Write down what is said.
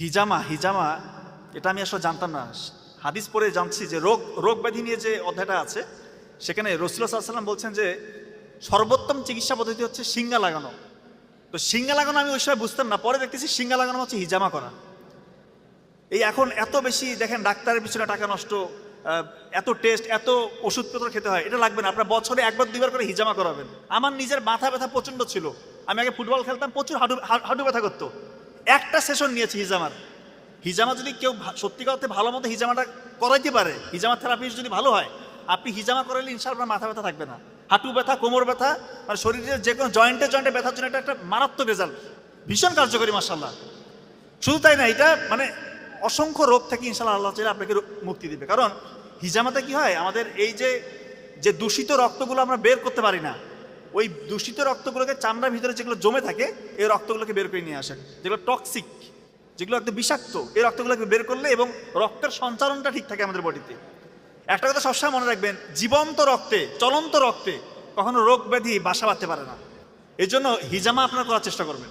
হিজামা হিজামা, এটা আমি আসলে জানতাম না। হাদিস পরে জানছি যে রোগ রোগ ব্যাধি নিয়ে যে অধ্যায়টা আছে, সেখানে রসুল্লাহ সাল্লাম বলছেন যে, সর্বোত্তম চিকিৎসা পদ্ধতি হচ্ছে সিঙ্গা লাগানো। তো সিঙ্গা লাগানো আমি ওই সময় বুঝতাম না, পরে দেখতেছি সিঙ্গা লাগানো হচ্ছে হিজামা করা। এই এখন এত বেশি, দেখেন ডাক্তারের পিছনে টাকা নষ্ট এত টেস্ট, এত ওষুধপত্র খেতে হয়, এটা লাগবে না। আপনার বছরে একবার, দুইবার করে হিজামা করাবেন। আমার নিজের মাথা ব্যথা প্রচণ্ড ছিল। আমি আগে ফুটবল খেলতাম, প্রচুর হাঁটু হা- হাঁটু ব্যথা করতো। একটা সেশন নিয়েছি হিজামার। হিজামা যদি কেউ সত্যি কথা ভালো মতো হিজামাটা করাইতে পারে, হিজামা থেরাপি যদি ভালো হয়, আপনি হিজামা করালে ইনশাল আপনার মাথা ব্যথা থাকবে না। হাঁটু ব্যথা, কোমর ব্যথা মানে শরীরের যে কোনো জয়েন্টে জয়েন্টে ব্যথার জন্য এটা একটা মারাত্মক রেজাল্ট ভীষণ কার্যকরী মাসাল্লাহ শুধু তাই না, এটা মানে অসংখ্য রোগ থেকে ইনশাল্লাহ আল্লাহ চাইলে আপনাকে মুক্তি দিবে। কারণ হিজামাতে কি হয়, আমাদের এই যে যে দূষিত রক্তগুলো আমরা বের করতে পারি না ওই দূষিত রক্তগুলোকে চামড়ার ভিতরে যেগুলো জমে থাকে, এই রক্তগুলোকে বের করে নিয়ে আসেন। যেগুলো টক্সিক যেগুলো একদম বিষাক্ত, এই রক্তগুলোকে বের করলে এবং রক্তের সঞ্চালনটা ঠিক থাকে আমাদের বডিতে একটা কথা সবসময় মনে রাখবেন, জীবন্ত রক্তে, চলন্ত রক্তে কখনো রোগ ব্যাধি বাসা বাঁধতে পারে না। এই জন্য হিজামা আপনারা করার চেষ্টা করবেন।